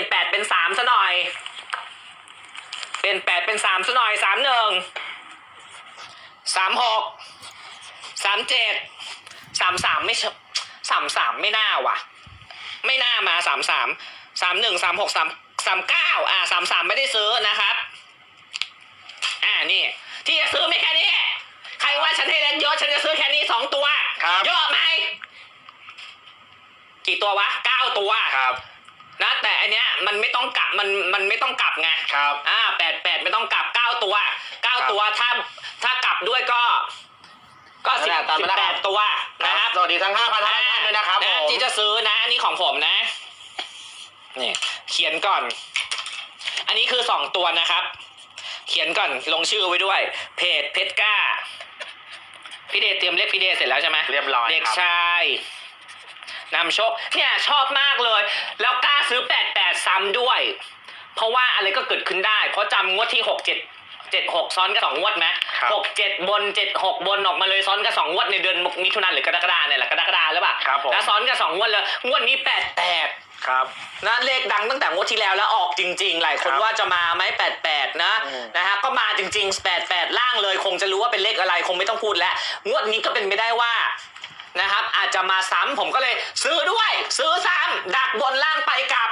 ล้วก็เปลี่ยนแปดเป็นสามซะหน่อย เปลี่ยนแปดเป็นสามซะหน่อยสามหนึ่งสามหกสามเจ็ดสามสามไม่ใช่สามสามไม่น่าว่ะ ไม่น่ามาสามสามสามหนึ่งสามหกสามสามเก้าอ่าสามสามไม่ได้ซื้อนะครับ อ่านี่ ที่จะซื้อไม่แค่นี้ ใครว่าฉันให้เล่นเยอะฉันจะซื้อแค่นี้สองตัวครับเยอะไหม กี่ตัววะเก้าตัวครับ นะแต่อันเนี้ยมันไม่ต้องกลับมันมันไม่ต้องกลับไงครับอ่าแปดแปดไม่ต้องกลับเก้าตัวเก้าครับตัวถ้าถ้ากลับด้วยก็ ก็สิบนั่นแหละตามสินั้บนแปนะครัดบ ตัวนะครับ สวัสดีทั้ง5,000ท่านด้วยนะครับผมที่จะซื้อนะอันนี้ของผมนะนี่เขียนก่อน อันนี้คือสองตัวนะครับ เขียนก่อนลงชื่อไว้ด้วย เพจเพชรก้าพี่เดชเตรียมเรียกพี่เดชเสร็จแล้วใช่ไหมเรียบร้อยเด็กครับชาย นำโชคเนี่ยชอบมากเลย แล้วกล้าซื้อแปดแปดซ้ำด้วย เพราะว่าอะไรก็เกิดขึ้นได้ เพราะจำงวดที่หกเจ็ดเจ็ดหกซ้อนกันสองงวดไหมครับ หกเจ็ดบนเจ็ดหกบนออกมาเลยซ้อนกันสองงวดในเดือนมิถุนายนหรือกรกฎาเนี่ยแหละกรกฎาหรือเปล่าครับผม แล้วซ้อนกันสองงวดเลยงวดนี้แปดแปดครับ นะเลขดังตั้งแต่งวดที่แล้วแล้วออกจริงๆ หลายคนครับว่าจะมาไหมแปดแปดนะอืม นะฮะก็มาจริงๆแปดแปดล่างเลย คงจะรู้ว่าเป็นเลขอะไรคงไม่ต้องพูดแล้ว งวดนี้ก็เป็นไปได้ว่า นะครับ อาจจะมาซ้ำผมก็เลยซื้อด้วย ซื้อซ้ำดักบนล่างไปกลับ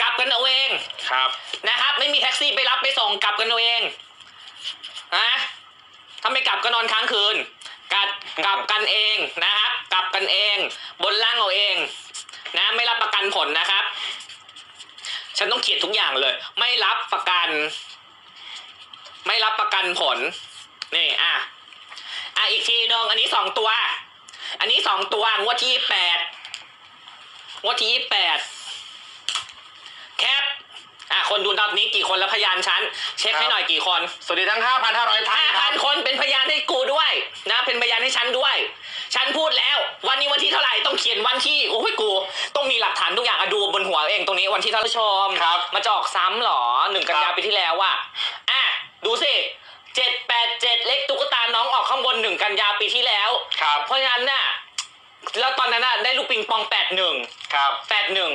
กลับกันเอาเองครับนะครับ ไม่มีแท็กซี่ไปรับไปส่งกลับกันเอาเองนะถ้าไม่กลับก็นอนค้างคืนกลับกลับกันเองนะครับ กลับกันเอง บนล่างเอาเอง นะไม่รับประกันผลนะครับ ฉันต้องเขียนทุกอย่างเลย ไม่รับประกัน ไม่รับประกันผลนี่อะอะอีกทีหนึงอันนี้สองตัว อันนี้สองตัวงวดที่แปดงวดที่แปดแคปอะคนดูตอนนี้กี่คนแล้วพยานฉันเช็คให้หน่อยกี่คนสวัสดีทั้ง 5,500ท่านห้าคพัรันบคนเป็นพยานให้กูด้วยนะ เป็นพยานให้ฉันด้วย ฉันพูดแล้ว วันนี้วันที่เท่าไหร่ต้องเขียนวันที่โอ้ยกู ต้องมีหลักฐานทุกอย่างอะดูบนหัวเองตรงนี้วันที่เท่าไหร่ชม ครับมาจะออกซ้ำเหรอหนึ่งกันยาครับ ปีที่แล้วอะอะ ดูสิเจ็ดแปดเจ็ดเลขตุ๊กตาน้อ งออกข้างบนหนึ่งกันยาปีที่แล้ว ครับ เพราะฉะนั้นน่ะ แล้วตอนนั้นน่ะได้ลูกปิงปองแปดหนึ่งครับ แปดหนึ่ง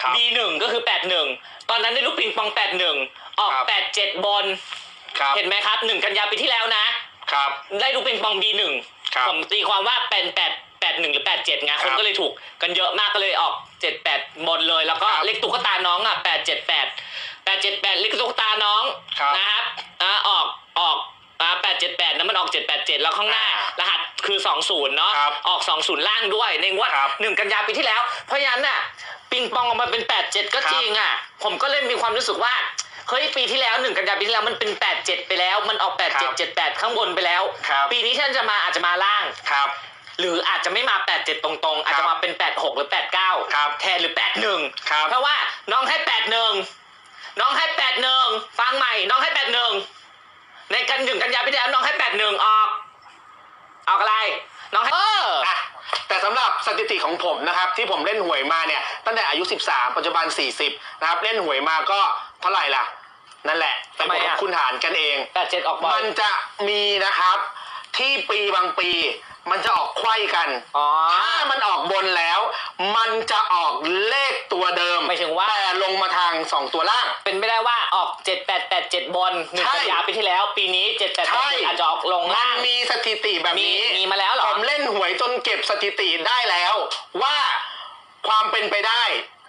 ครับ B หนึ่งก็คือแปดหนึ่ง ตอนนั้นได้ลูกปิงปองแปดหนึ่ง ออกครับ แปดเจ็ดบนครับ เห็นไหมครับหนึ่งกันยาปีที่แล้วนะ ครับ ได้ลูกปิงปอง B หนึ่งครับผมตีความว่าเป็นแปดแปดหนึ่งหรือแปดเจ็ดไงครับคนก็เลยถูกกันเยอะมากก็เลยออกเจ็ดแปดบนเลย แล้วก็ครับเลขตุ๊กตาน้องอะแปดเจ็ดแปดแปดเจ็ดแปดเลขตุ๊กตาน้องครับ นะครับอ่าออกออก อ่าแปดเจ็ดแปดนั้นมันออกเจ็ดแปดเจ็ดแล้วข้างหน้า อ่ารหัสคือสองศูนย์เนาะครับออกสองศูนย์ล่างด้วยในงวดครับหนึ่งกันยาปีที่แล้ว เพราะฉะนั้นน่ะปิงปองออกมาเป็นแปดเจ็ดก็ครับ จริงอะ ผมก็เลยมีความรู้สึกว่าเฮ้ยปีที่แล้วหนึ่งกันยาปีที่แล้วมันเป็นแปดเจ็ดไปแล้ว มันออกแปดครัเจ็ดบเจ็ดแปดข้างบนไปแล้ว ครับปีนี้ท่านจะมาอาจจะมาล่าง ครับ หรืออาจจะไม่มา 8 7 ตรงๆ อาจจะมาเป็น 8 6 หรือ 8 9 ครับแทนหรือ 8 1 ครับ เพราะว่าน้องให้ 8 1 น้องให้ 8 1 ฟังใหม่ น้องให้ 8 1 ในกันถึงกันยาพี่แล้วน้องให้8 1ออกออกอะไร น้องให้เอออะแต่สำหรับสถิติของผมนะครับ ที่ผมเล่นหวยมาเนี่ย ตั้งแต่อายุ 13 ปัจจุบัน 40 นะครับ เล่นหวยมาก็เท่าไหร่ล่ะ นั่นแหละไปทำไมบวกอะคูณหารกันเอง8 7ออกบ่อมัยนจะมีนะครับ ที่ปีบางปี มันจะออกไขว้กัน อ๋อ ถ้ามันออกบนแล้ว มันจะออกเลขตัวเดิมหมายถึงว่า แต่ลงมาทาง2ตัวล่าง เป็นไม่ได้ว่าออก7 8 8 7 บนหนึ่งใช่ กันยาปีที่แล้ว ปีนี้7 8ใช่8 7อาจจะออกลงมันล่างมีสถิติแบบนี้มีมีมาแล้วเหรอ ผมเล่นหวยจนเก็บสถิติได้แล้ว ว่าความเป็นไปได้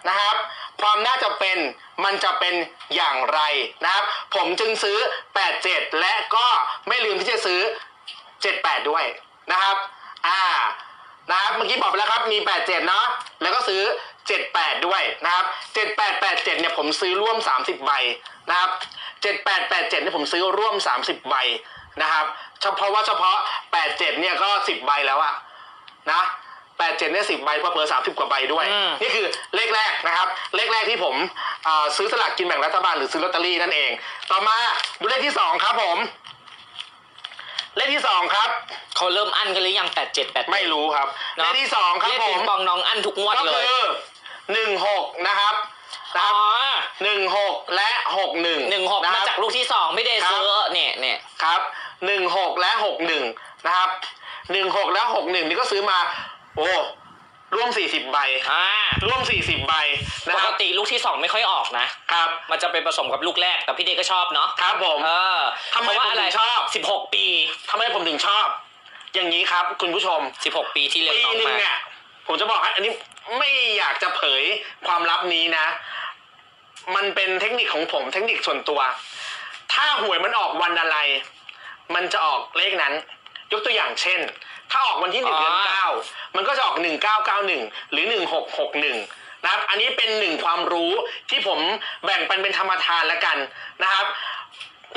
นะครับ ความน่าจะเป็นมันจะเป็นอย่างไรนะครับ ผมจึงซื้อ 87 และก็ไม่ลืมที่จะซื้อ 78 ด้วยนะครับ อ่า นะครับเมื่อกี้บอกไปแล้วครับมี 87 เนาะแล้วก็ซื้อ 78 ด้วยนะครับ7887 เนี่ยผมซื้อร่วม 30 ใบนะครับ7887 เนี่ยผมซื้อร่วม 30 ใบนะครับเฉพาะว่าเฉพาะ 87 เนี่ยก็ 10 ใบแล้วอะนะ87เนี่ย10 ใบเพอเพอ30 กว่าใบด้วยอืมนี่คือเลขแรกนะครับ เลขแรกที่ผมอ่าซื้อสลากกินแบ่งรัฐบาลหรือซื้อลอตเตอรี่นั่นเอง ต่อมาดูเลขที่ 2 ครับผม เลขที่2ครับ เขาเริ่มอั้นกันหรือยัง8 7 8ไม่รู้ครับ เนอะเลขที่สองครับเลขผปิงมปองน้องอั้นทุกงวดก็เลคืยอหนึ่งหกนะครับนะคอ๋รับอหนึ่งหกและหกหนึ่งหนึ่งหกมาจากลูกที่สองไม่ได้ซื้อเนี่ยเนี่ยครับหนึ่งหกและหกหนึ่งนะครับหนึ่งหกแล้วหกหนึ่งนี่ก็ซื้อมา โอ้ ร่วมสี่สิบใบ อ่าร่วมสี่สิบใบนะปคกรับติลูกที่สองไม่ค่อยออกนะ ครับ มันจะไปผสมกับลูกแรกแต่พี่เดก็ชอบเนาะครับผม เออทำไมเพราะว่าผมอะไรถึงชอบ สิบหกปีทำไมผมถึงชอบ อย่างนี้ครับ คุณผู้ชม สิบหกปีที่เลี้ยงปีน้องหนึ่งมา เนี่ยผมจะบอกให้อันนี้ไม่อยากจะเผยความลับนี้นะ มันเป็นเทคนิคของผมเทคนิคส่วนตัว ถ้าหวยมันออกวันอะไร มันจะออกเลขนั้น ยกตัวอย่างเช่น ถ้าออกวันที่หนึ่งอ๋อเดือนเก้ามันก็จะออกหนึ่งเก้าเก้าหนึ่งหรือหนึ่งหกหกหนึ่งนะครับ อันนี้เป็นหนึ่งความรู้ที่ผมแบ่งปันเป็นธรรมทานแล้วกันนะครับ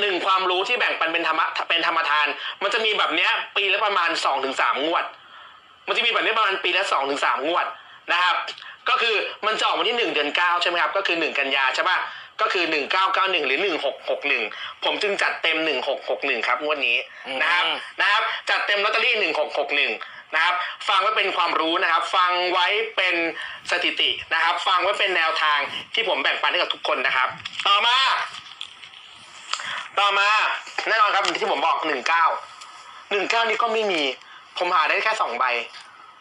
หนึ่งความรู้ที่แบ่งปันเป็นธรรมะเป็นธรรมทาน มันจะมีแบบเนี้ยปีละประมาณสองถึงสามงวด มันจะมีแบบนี้ประมาณปีละสองถึงสามงวดนะครับ ก็คือมันจะออกวันที่หนึ่งเดือนเก้าใช่ไหมครับ ก็คือหนึ่งกันยาใช่ปะ ก็คือหนึ่งเก้าเก้าหนึ่งหรือหนึ่งหกหกหนึ่งผมจึงจัดเต็มหนึ่งหกหกหนึ่งครับงวดนี้นะครับอืมนะครับจัดเต็มลอตเตอรี่หนึ่งหกหกหนึ่งนะครับฟังไว้เป็นความรู้นะครับ ฟังไว้เป็นสถิตินะครับ ฟังไว้เป็นแนวทางที่ผมแบ่งปันให้กับทุกคนนะครับ ต่อมา ต่อมาแน่นอนครับที่ผมบอกหนึ่งเก้าหนึ่งเก้านี่ก็ไม่มี ผมหาได้แค่สองใบ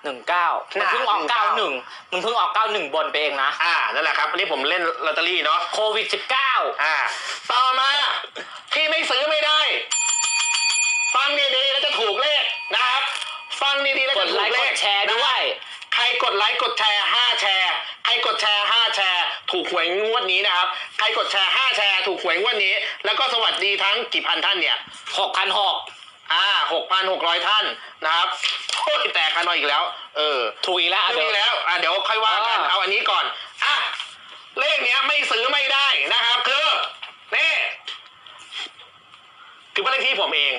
หนึ่งเก้ามึงเพิ่งออก19เก้าหนึ่งมึงเพิ่งออกเก้าหนึ่งบนไปเองนะ อ่านั่นแหละครับอันนี้ผมเล่นลอตเตอรี่เนาะโควิดสิบเก้าอ่า ต่อมาที่ไม่ซื้อไม่ได้ ฟังดีๆแล้วจะถูกเลขนะครับ ฟังดีๆแล้วกจะดถูไลกค์เลกขดแชร์ด้วย ใครกดไลค์กดแชร์ห้าแชร์ใครกดแชร์ห้าแชร์ถูกหวยงวดนี้นะครับ ใครกดแชร์ห้าแชร์ถูกหวยงวดนี้ แล้วก็สวัสดีทั้งกี่พันท่านเนี่ยหกพันหก อ่าหกพันหกร้อยท่านนะครับโอ้ยแตกกันหน่อยอีกแล้ว เออถูกอีกแล้วอะไม่เดี๋ยวมีแล้วอะเดี๋ยวค่อยว่ากันอ่า เอาอันนี้ก่อนอะเลขเนี้ยไม่ซื้อไม่ได้นะครับคือนี่คือบ้านเลขที่ผมเอง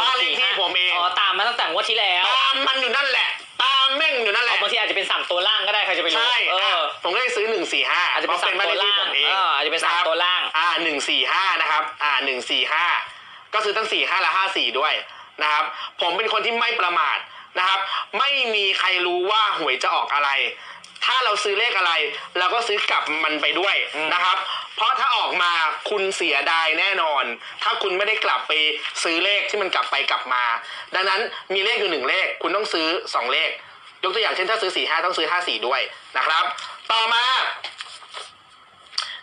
บ้านเลขที่ผมเอง อ๋อตามมาตั้งแต่งวดที่แล้วตามมันอยู่นั่นแหละ ตามแม่งอยู่นั่นแหเอาละบางทีอาจจะเป็นสามตัวล่างก็ได้ใครจะไปรู้ใช่เออะอ ผมก็เลยซื้อหนึ่งสี่ห้าอาจจะเป็นสามตัวล่างเองเอออาจจะเป็นสามตัวล่าง อ่าหนึ่งสี่ห้านะครับ อ่าหนึ่งสี่ห้า ก็ซื้อทั้งสี่ห้าและห้าสี่ด้วยนะครับ ผมเป็นคนที่ไม่ประมาทนะครับ ไม่มีใครรู้ว่าหวยจะออกอะไร ถ้าเราซื้อเลขอะไร เราก็ซื้อกลับมันไปด้วยนะครับ เพราะถ้าออกมาคุณเสียดายแน่นอน ถ้าคุณไม่ได้กลับไปซื้อเลขที่มันกลับไปกลับมา ดังนั้นมีเลขอยู่หนึ่งเลข คุณต้องซื้อสองเลข ยกตัวอย่างเช่นถ้าซื้อสี่ห้าต้องซื้อห้าสี่ด้วยนะครับ ต่อมา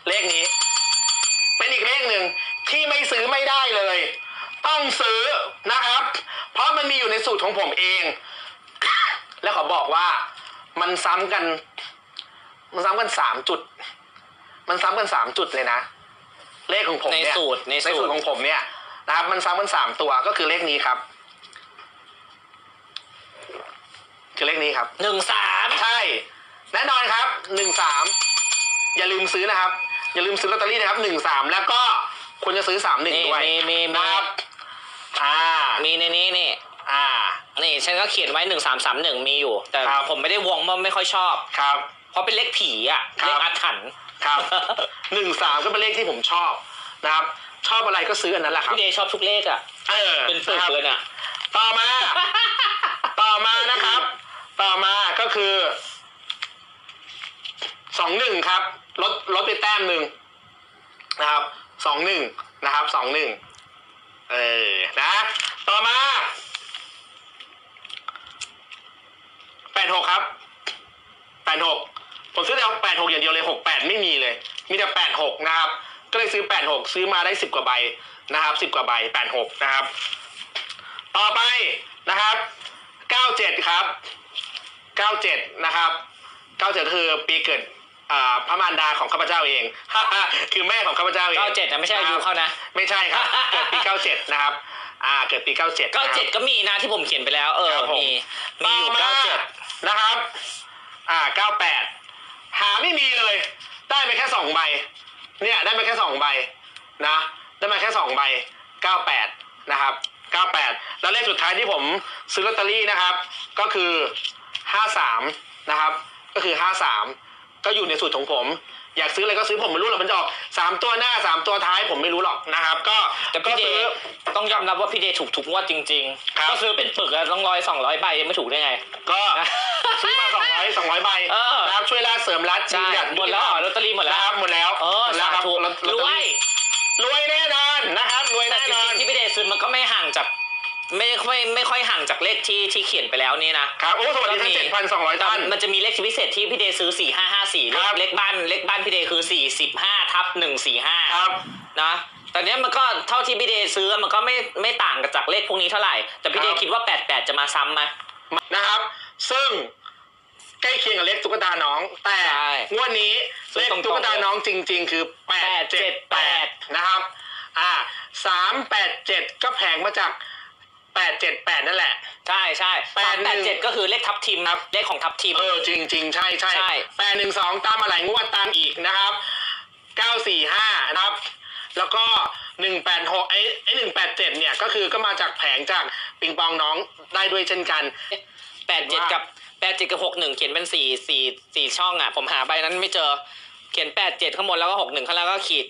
เลขนี้ เป็นอีกเลขหนึ่ง ที่ไม่ซื้อไม่ได้เลย ต้องซื้อนะครับ เพราะมันมีอยู่ในสูตรของผมเอง และขอบอกว่ามันซ้ำกัน มันซ้ำกันสามจุด มันซ้ำกันสามจุดเลยนะ เลขของผมเนี่ยในสูตรในสูตรในสูตรของผมเนี่ยนะครับมันซ้ำกันสามตัวก็คือเลขนี้ครับ คือเลขนี้ครับ หนึ่งสามใช่ แน่นอนครับหนึ่งสามอย่าลืมซื้อนะครับ อย่าลืมซื้อลอตเตอรี่นะครับหนึ่งสามแล้วก็ ควรจะซื้อสามหนึ่งนี่ด้วยมีมีมี นะครับอ่ามีในนี้นี่ อ่า นี่ฉันก็เขียนไว้หนึ่งสามสามหนึ่งมีอยู่ แต่ครับผมไม่ได้วงเพราะไม่ค่อยชอบ ครับ เพราะเป็นเลขผีอะ ครับ เลขอาถรรพ์ครับหนึ่งสามก็เป็นเลขที่ผมชอบนะครับ ชอบอะไรก็ซื้ออันนั้นแหละครับพี่เดย์ชอบทุกเลขอะ เออเป็นปึกนะครับเลยเนี่ยต่อมา ต่อมานะครับ ต่อมาก็คือสองหนึ่งครับลดลดไปแต้มหนึ่งนะครับ สองหนึ่งนะครับสองหนึ่งเออนะ ต่อมาแปดหกครับแปดหกผมซื้อแต่แปดหกอย่างเดียวเลยหกแปดไม่มีเลย มีแต่แปดหกนะครับ ก็เลยซื้อแปดหกซื้อมาได้สิบกว่าใบนะครับสิบกว่าใบแปดหกนะครับ ต่อไปนะครับ97ครับ97นะครับ97คือปีเกิด พระมารดาของข้าพเจ้าเอง คือแม่ของข้าพเจ้าเองเก้าเจ็ดนะไม่ใช่อายุเขานะ ไม่ใช่ครับ เกิดปี97นะครับ อ่า เกิดปี97เก้าเจ็ดก็มีนะที่ผมเขียนไปแล้ว เออครับผมมีมีอยู่ต่เก้าเจ็ดนะครับ อ่า98หาไม่มีเลย ได้ไปแค่สองใบ เนี่ย ได้ไปแค่สองใบนะ ได้มาแค่สองใบ98นะครับ98แล้วเลขสุดท้ายที่ผมซื้อลอตเตอรี่นะครับ ก็คือ53นะครับ ก็คือ53 ก็อยู่ในสูตรของผม อยากซื้ออะไรก็ซื้อผมไม่รู้หรอกมันจะออกสามตัวหน้าสามตัวท้ายผมไม่รู้หรอกนะครับ ก็แต่ก็พี่เดซื้อ ย์ต้องยอมรับว่าพี่เดย์ถูกทุกงวดจริงครับ ๆ ก็ซื้อเป็นปึกอะต้องร้อยสองร้อยใบยังไม่ถูกได้ไง ก็ซื้อมาสองร้อยสองร้อยใบเออ นะครับช่วยราดเสริมรัดใช่ยืนยันหมดแล้วเหรอลอตเตอรี่หมดแล้วนะครับหมดแล้วเออหมดแล้วสาครับธุลอตรวย รวยแน่นอนนะครับรวยแต่แน่จนอรินงๆที่พี่เดย์ซื้อมันก็ไม่ห่างจาก ไม่ค่อยไม่ค่อยห่างจากเลขที่ที่เขียนไปแล้วนี่นะครับโอ้สวัสดีทั้งก็มีเจ็ดพันสองร้อยแต่ท่าน มันจะมีเลขพิเศษที่พี่เดย์ซื้อสี่ห้าห้าสี่ครับ เลขบ้านเลขบ้านพี่เดย์คือสี่สิบห้าทับหนึ่งสี่ห้าครับ นะแต่เนี้ยมันก็เท่าที่พี่เดย์ซื้อมันก็ไม่ไม่ต่างกับจากเลขพวกนี้เท่าไหร่ แต่พี่เดคย์รับ คิดว่าแปดแปดจะมาซ้ำไหม นะครับ ซึ่งใกล้เคียงกับเลขตุ๊กตาน้อง แต่ใช่งวดนี้ซื้เลอขตรงๆตุ๊กตาน้องจริง ๆ คือแปดเจ็ดแปด878 นะครับ อ่าสามแปดเจ็ดก็แผงมาจาก แปดเจ็ดแปดนั่นแหละ ใช่ใช่แปสาดมหนึ่แปดงเจ็ดก็คือเลขทับทีมครับเลขของทับทีม เออจริงจริงๆใช่ใช่ใช่แปดหนึ่งสองตามมาหลายงวดตามอีกนะครับเก้าสี่ห้านะครับแล้วก็หนึ่งแปดหกไอ้ไอ้หนึ่งแปดเจ็ดเนี่ยก็คือก็มาจากแผงจากปิงปองน้องได้ด้วยเช่นกันแปดเจ็ดกับแปดเจ็ดกับหกหนึ่งเขียนเป็นสี่สี่สี่ช่องอะ ผมหาใบนั้นไม่เจอ เขียนแปดเจ็ดข้างบนแล้วก็หกหนึ่งข้างล่างก็ขีด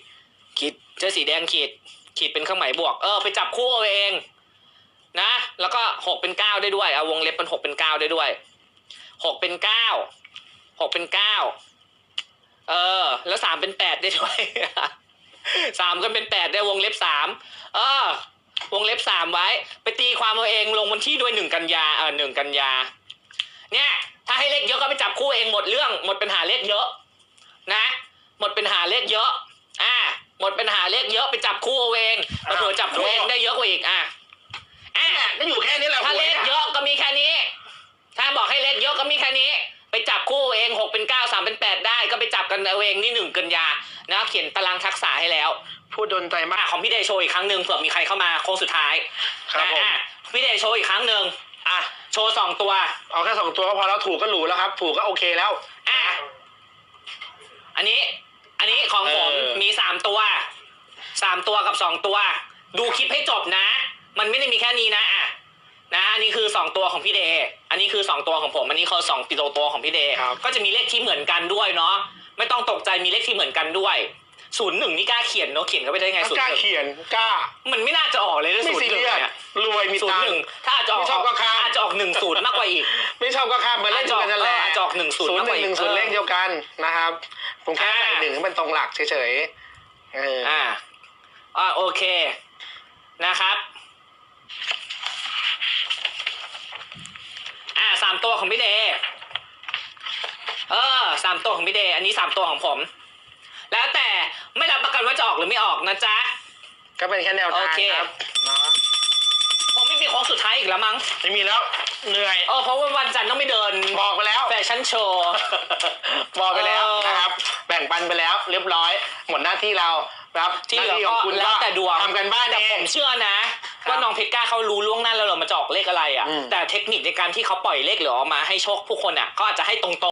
ขีดเจอสีแดงขีด ขีดเป็นเครื่องหมายบวก เออ ไปจับคู่เอาเอง นะ แล้วก็หกเป็นเก้าได้ด้วยเอาวงเล็บเป็นหกเป็นเก้าได้ด้วยหกเป็นเก้าหกเป็นเก้าเออ แล้วสามเป็นแปดได้ด้วยสามก็เป็นแปดได้วงเล็บสามเออ วงเล็บสามไว้ ไปตีความเอาเองลงวันที่ด้วยหนึ่งกันยาเออหนึ่งกันยา เนี่ย ถ้าให้เลขเยอะก็ไปจับคู่เองหมดเรื่อง หมดปัญหาเลขเยอะ นะ หมดปัญหาเลขเยอะ อ่า หมดปัญหาเลขเยอะไปจับคู่เอาเองเผื่อจับคู่เองได้เยอะกว่าอีกอะ ก็อยู่แค่นี้แหละถ้าเลขเยอะก็มีแค่นี้ ถ้าบอกให้เลขเยอะก็มีแค่นี้ ไปจับคู่เองหกเป็นเก้าสามเป็นแปดได้ ก็ไปจับกันเอาเองนี่หนึ่งกันยานะเขียนตารางทักษะให้แล้ว พูดโดนใจมากอะของพี่เดชโชว์อีกครั้งหนึ่งเผื่อมีใครเข้ามาโค้งสุดท้ายครับผมอะพี่เดชโชว์อีกครั้งหนึ่งอะโชว์สองตัว เอาแค่สองตัวก็พอแล้วถูกก็หรูแล้วครับ ถูกก็โอเคแล้วอะอันนี้ อันนี้ของผมเออมีสามตัวสามตัวกับสองตัว ดูคลิปให้จบนะ มันไม่ได้มีแค่นี้นะอะ นะอันนี้คือสองตัวของพี่เดย์อันนี้คือสองตัวของผม อันนี้คือสองปิโตตัวของพี่เดย์ครับ ก็จะมีเลขที่เหมือนกันด้วยเนาะ ไม่ต้องตกใจมีเลขที่เหมือนกันด้วยศูนย์หนึ่งนี่กล้าเขียนเนาะเขียนเข้าไปได้ไงศูนกย์ล้าหนึ่งเขียนกล้า มันไม่น่าจะออกเลยนะไม่ศูนซีย์หนึ่งเรียสเนี่ยรวยมีศูนตัย์งหนึ่งค์ ถ้าอาจจะออกไม่ชอบก็ข้าม อาจจะออกหนึ่งศูนย์มากกว่าอีก ไม่ชอบก็ข้ามเหมือนเล่นกันนั่นแหละอาจจะออกหนึ่งศูนย์ศูนย์มากหกว่านึ่งอีกหนึ่งศูนย์เออเลขเดียวกันนะครับผมแค่อ่าใส่หนึ่งให้มันตรงหลักเฉยๆเออออ่าอ่าโอเคนะครับ สามตัวของพี่เดย์เออสามตัวของพี่เดย์อันนี้สามตัวของผม แล้วแต่ไม่รับประกันว่าจะออกหรือไม่ออกนะจ๊ะ ก็เป็นแค่แนวทางโอเค ครับเนาะผมไม่มีโค้งสุดท้ายอีกแล้วมั้งไม่มีแล้วเหนื่อย เออเพราะว่าวันจันทร์ต้องไปเดินบอกไปแล้ว แฟชั่นโชว์ บอกไปแล้วเออนะครับ แบ่งปันไปแล้วเรียบร้อย หมดหน้าที่เราครับที่เหลือน้าก็ของคุณแล้วแต่ดวงทำกันบ้านแต่เอผงมเชื่อนะครับ ว่าน้องเพชรกล้าเขารู้ล่วงหน้าแล้วเหรอมันจะออกเลขอะไรอะ อืม แต่เทคนิคในการที่เขาปล่อยเลขเหลือออกมาให้โชคผู้คนอะเขาอาจจะให้ตรงๆ